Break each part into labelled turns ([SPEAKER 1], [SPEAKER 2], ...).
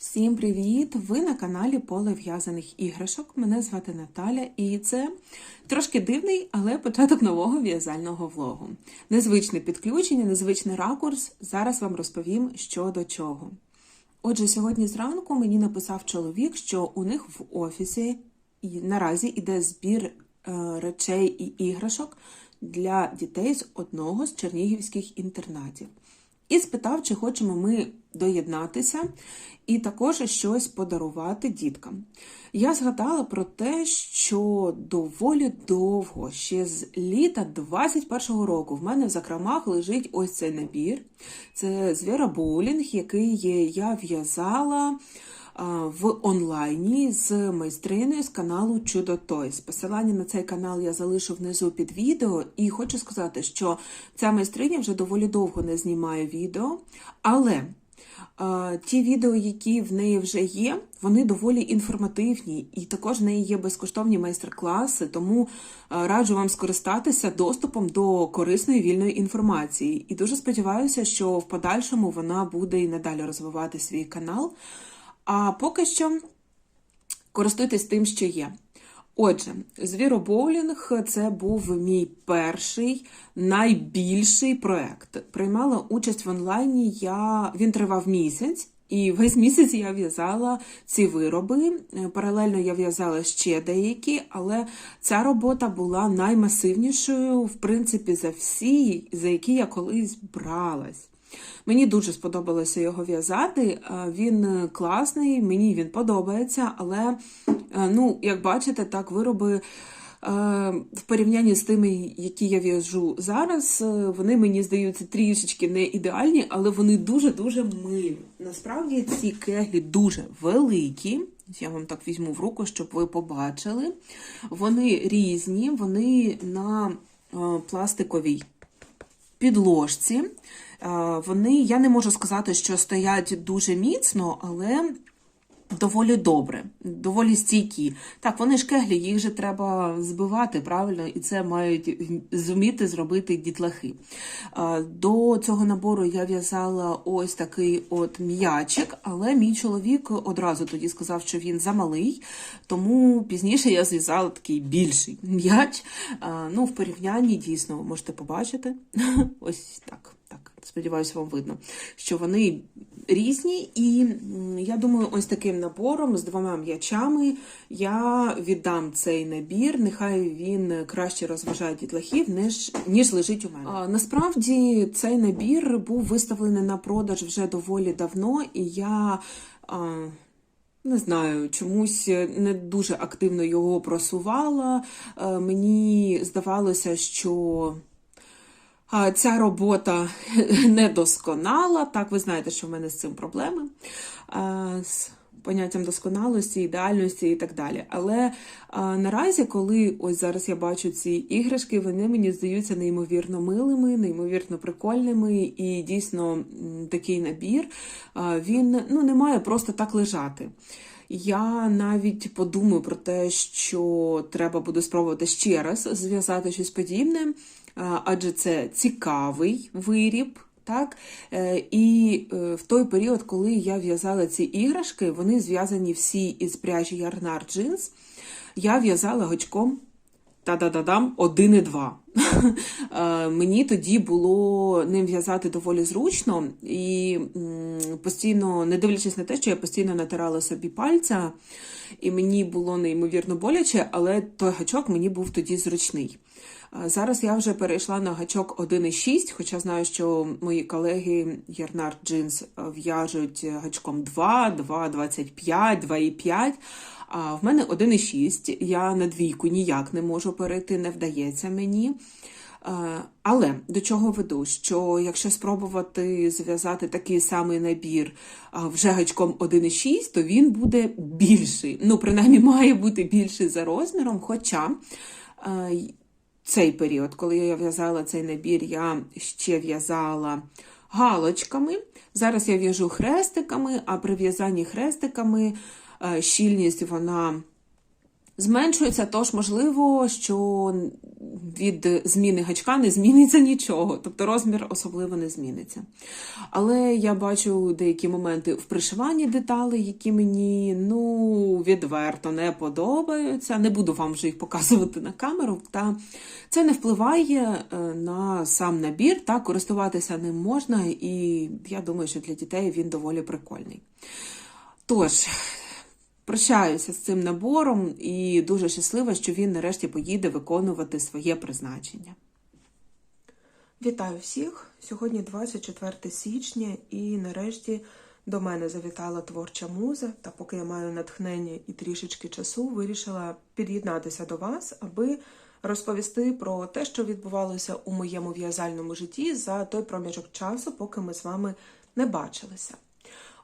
[SPEAKER 1] Всім привіт! Ви на каналі Поле в'язаних іграшок. Мене звати Наталя, і це трошки дивний, але початок нового в'язального влогу. Незвичне підключення, незвичний ракурс. Зараз вам розповім, що до чого. Отже, сьогодні зранку мені написав чоловік, що у них в офісі наразі іде збір е, речей і іграшок для дітей з одного з чернігівських інтернатів. І спитав, чи хочемо ми доєднатися і також щось подарувати діткам. Я згадала про те, що доволі довго, ще з літа 21-го року, в мене в закромах лежить ось цей набір. Це звіробоулінг, який я в'язала в онлайні з майстриною з каналу Чудо Тойс. Посилання на цей канал я залишу внизу під відео, і хочу сказати, що ця майстриня вже доволі довго не знімає відео, але ті відео, які в неї вже є, вони доволі інформативні, і також в неї є безкоштовні майстер-класи, тому раджу вам скористатися доступом до корисної вільної інформації. І дуже сподіваюся, що в подальшому вона буде і надалі розвивати свій канал. А поки що користуйтесь тим, що є. Отже, звіробоулінг це був мій перший найбільший проект. Приймала участь в онлайні. Я він тривав місяць, і весь місяць я в'язала ці вироби. Паралельно я в'язала ще деякі, але ця робота була наймасивнішою, в принципі, за всі, за які я колись бралась. Мені дуже сподобалося його в'язати. Він класний, мені він подобається, але, ну, як бачите, так вироби. В порівнянні з тими, які я в'яжу зараз, вони мені здаються трішечки не ідеальні, але вони дуже-дуже милі. Насправді ці кеглі дуже великі. Я вам так візьму в руку, щоб ви побачили. Вони різні, вони на пластиковій підложці. Вони, я не можу сказати, що стоять дуже міцно, але доволі добре, доволі стійкі. Так, вони ж кеглі, їх же треба збивати правильно, і це мають зуміти зробити дітлахи. До цього набору я в'язала ось такий от м'ячик, але мій чоловік одразу тоді сказав, що він замалий, тому пізніше я зв'язала такий більший м'яч. Ну, в порівнянні дійсно можете побачити. Ось так. Так, сподіваюся, вам видно, що вони різні, і я думаю, ось таким набором з двома м'ячами я віддам цей набір. Нехай він краще розважає дітлахів, ніж ніж лежить у мене. А, насправді цей набір був виставлений на продаж вже доволі давно, і я. А, не знаю, чомусь не дуже активно його просувала. Мені здавалося, що Ця робота недосконала. Так, ви знаєте, що в мене з цим проблеми. З поняттям досконалості, ідеальності і так далі. Але а, наразі, коли ось зараз я бачу ці іграшки, вони мені здаються неймовірно милими, неймовірно прикольними, і дійсно такий набір а, він ну, не має просто так лежати. Я навіть подумаю про те, що треба буде спробувати ще раз зв'язати щось подібне адже це цікавий виріб. Так? Е, і е, в той період, коли я в'язала ці іграшки, вони зв'язані всі із пряжі Ярнар Джинс. Я в'язала гачком та-да-да-дам, один і два. Е, мені тоді було ним в'язати доволі зручно, і постійно, не дивлячись на те, що я постійно натирала собі пальця, і мені було неймовірно боляче, але той гачок мені був тоді зручний. Зараз я вже перейшла на гачок 1,6, хоча знаю, що мої колеги Ярнар Джинс в'яжуть гачком 2, 2,25, 2,5. А в мене 1,6. Я на двійку ніяк не можу перейти, не вдається мені. Але до чого веду? Що якщо спробувати зв'язати такий самий набір вже гачком 1,6, то він буде більший. Ну, принаймні, має бути більший за розміром. Хоча цей період, коли я в'язала цей набір, я ще в'язала галочками. Зараз я в'яжу хрестиками, а при в'язанні хрестиками е, щільність вона зменшується, тож, можливо, що від зміни гачка не зміниться нічого, тобто розмір особливо не зміниться. Але я бачу деякі моменти в пришиванні деталей, які мені ну, відверто не подобаються. Не буду вам вже їх показувати на камеру. Та це не впливає е, на сам набір, та користуватися ним можна, і я думаю, що для дітей він доволі прикольний. Тож, прощаюся з цим набором і дуже щаслива, що він нарешті поїде виконувати своє призначення. Вітаю всіх! Сьогодні 24 січня, і нарешті до мене завітала творча муза. Та поки я маю натхнення і трішечки часу, вирішила під'єднатися до вас, аби розповісти про те, що відбувалося у моєму в'язальному житті за той проміжок часу, поки ми з вами не бачилися.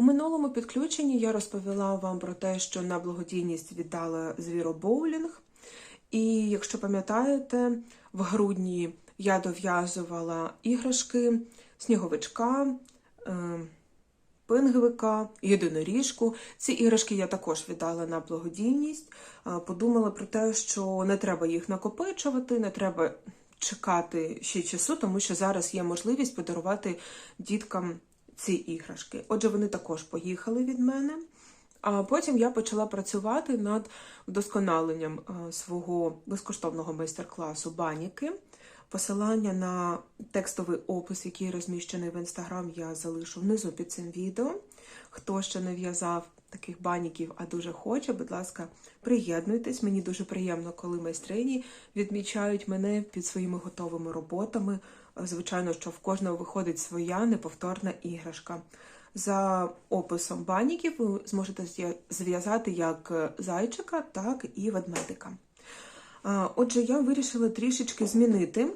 [SPEAKER 1] У минулому підключенні я розповіла вам про те, що на благодійність віддала звіробоулінг. І якщо пам'ятаєте, в грудні я дов'язувала іграшки, сніговичка, е, пингвика, єдиноріжку. Ці іграшки я також віддала на благодійність. Е, Подумала про те, що не треба їх накопичувати, не треба чекати ще часу, тому що зараз є можливість подарувати діткам ці іграшки. Отже, вони також поїхали від мене. А потім я почала працювати над вдосконаленням е, свого безкоштовного майстер-класу баніки. Посилання на текстовий опис, який розміщений в інстаграм, я залишу внизу під цим відео. Хто ще не в'язав таких баніків, а дуже хоче, будь ласка, приєднуйтесь. Мені дуже приємно, коли майстрині відмічають мене під своїми готовими роботами. Звичайно, що в кожного виходить своя неповторна іграшка. За описом баніків ви зможете зв'язати як зайчика, так і ведмедика. Отже, я вирішила трішечки змінити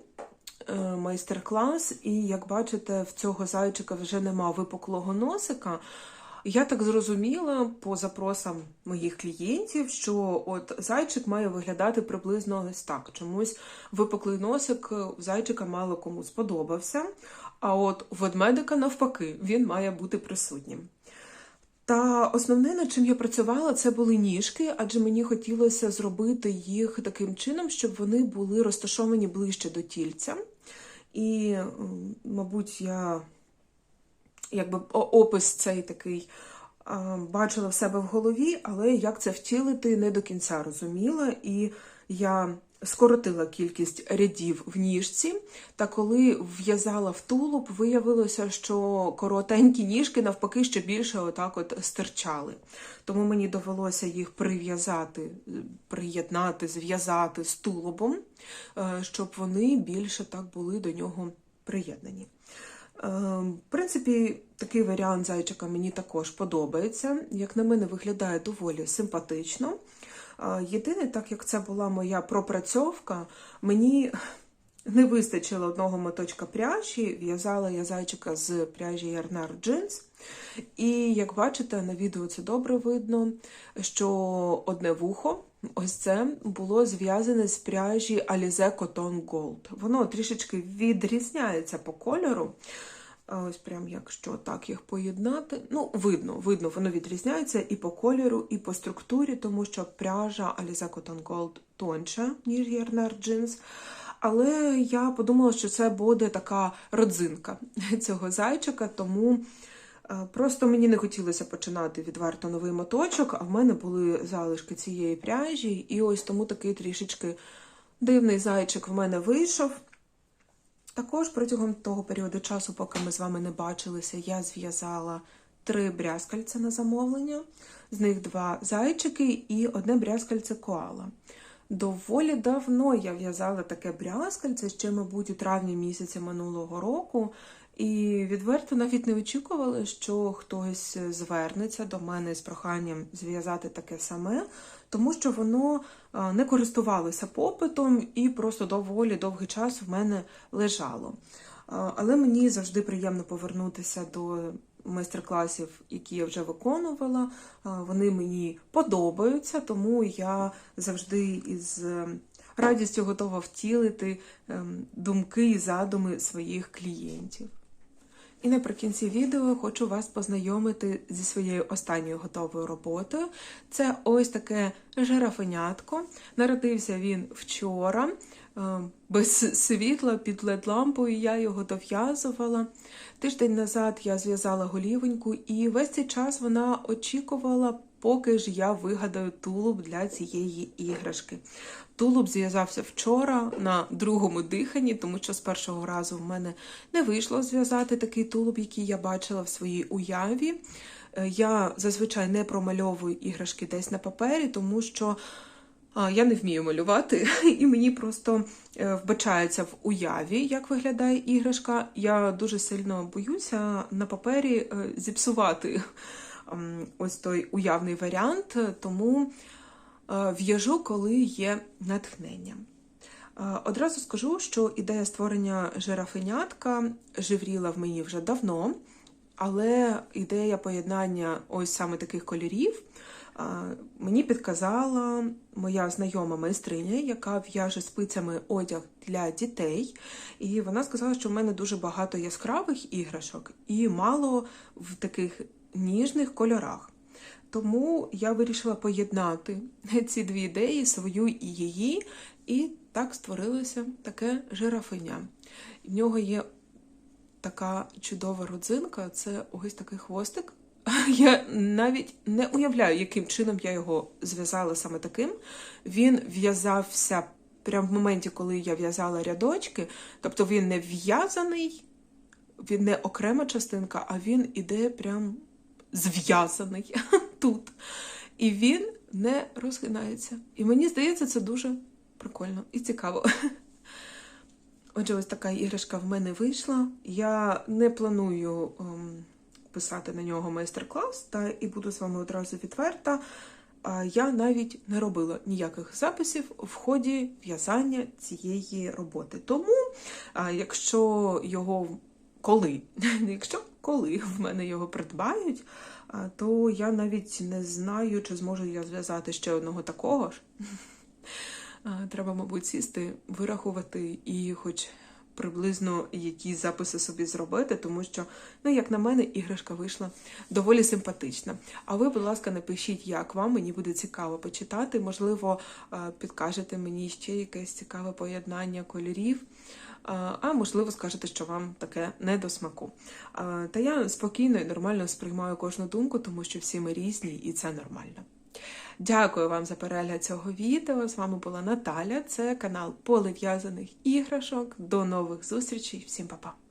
[SPEAKER 1] е, майстер-клас, і як бачите, в цього зайчика вже нема випуклого носика. Я так зрозуміла по запросам моїх клієнтів, що от зайчик має виглядати приблизно ось так. Чомусь випуклий носик зайчика мало кому сподобався. А от ведмедика, навпаки, він має бути присутнім. Та основне, над чим я працювала, це були ніжки, адже мені хотілося зробити їх таким чином, щоб вони були розташовані ближче до тільця. І, мабуть, я якби опис цей такий бачила в себе в голові, але як це втілити, не до кінця розуміла. І я скоротила кількість рядів в ніжці, та коли в'язала в тулуб, виявилося, що коротенькі ніжки навпаки ще більше отак от стирчали. Тому мені довелося їх прив'язати, приєднати, зв'язати з тулубом, е, щоб вони більше так були до нього приєднані. Е, в принципі, такий варіант зайчика мені також подобається. Як на мене, виглядає доволі симпатично. Єдине, так як це була моя пропрацьовка, мені не вистачило одного моточка пряжі, в'язала я зайчика з пряжі Ярнар Джинс. І як бачите, на відео це добре видно, що одне вухо, ось це було зв'язане з пряжі Alize Cotton Gold. Воно трішечки відрізняється по кольору. Ось прям якщо так їх поєднати. Ну, видно, видно, воно відрізняється і по кольору, і по структурі, тому що пряжа Alize Cotton Gold тонша, ніж Ярнар Jeans. Але я подумала, що це буде така родзинка цього зайчика, тому просто мені не хотілося починати відверто новий моточок, а в мене були залишки цієї пряжі, і ось тому такий трішечки дивний зайчик в мене вийшов. Також протягом того періоду часу, поки ми з вами не бачилися, я зв'язала три брязкальця на замовлення, з них два зайчики і одне брязкальце коала. Доволі давно я в'язала таке брязкальце, ще, мабуть, у травні місяці минулого року, і відверто навіть не очікувала, що хтось звернеться до мене з проханням зв'язати таке саме, тому що воно не користувалося попитом і просто доволі довгий час в мене лежало. Але мені завжди приємно повернутися до майстер-класів, які я вже виконувала. Вони мені подобаються, тому я завжди із радістю готова втілити ем, думки і задуми своїх клієнтів. І наприкінці відео хочу вас познайомити зі своєю останньою готовою роботою. Це ось таке жирафенятко. Народився він вчора. Е, без світла під led-лампою я його дов'язувала. Тиждень назад я зв'язала голівоньку, і весь цей час вона очікувала, поки ж я вигадаю тулуб для цієї іграшки. Тулуб зв'язався вчора на другому диханні, тому що з першого разу в мене не вийшло зв'язати такий тулуб, який я бачила в своїй уяві. Е, Я зазвичай не промальовую іграшки десь на папері, тому що я не вмію малювати, і мені просто е, вбачається в уяві, як виглядає іграшка. Я дуже сильно боюся на папері е, зіпсувати ем, ось той уявний варіант, тому е, в'яжу, коли є натхнення. Одразу скажу, що ідея створення жирафенятка живріла в мені вже давно, але ідея поєднання ось саме таких кольорів мені підказала моя знайома майстриня, яка в'яже спицями одяг для дітей. І вона сказала, що в мене дуже багато яскравих іграшок і мало в таких ніжних кольорах. Тому я вирішила поєднати ці дві ідеї, свою і її, і так створилося таке жирафеня. В нього є така чудова родзинка, це ось такий хвостик. Я навіть не уявляю, яким чином я його зв'язала саме таким. Він в'язався прямо в моменті, коли я в'язала рядочки. Тобто він не в'язаний, він не окрема частинка, а він іде прям зв'язаний тут. І він не розгинається. І мені здається, це дуже прикольно і цікаво. Отже, ось така іграшка в мене вийшла. Я не планую ем, писати на нього майстер-клас, та і буду з вами одразу відверта. Я навіть не робила ніяких записів в ході в'язання цієї роботи. Тому, якщо його коли, якщо коли в мене його придбають, то я навіть не знаю, чи зможу я зв'язати ще одного такого ж. Треба, мабуть, сісти, вирахувати і хоч приблизно якісь записи собі зробити, тому що, ну, як на мене, іграшка вийшла доволі симпатична. А ви, будь ласка, напишіть, як вам, мені буде цікаво почитати. Можливо, підкажете мені ще якесь цікаве поєднання кольорів. А а, можливо, скажете, що вам таке не до смаку. Та я спокійно і нормально сприймаю кожну думку, тому що всі ми різні, і це нормально. Дякую вам за перегляд цього відео. З вами була Наталя. Це канал Поле в'язаних іграшок. До нових зустрічей. Всім па-па!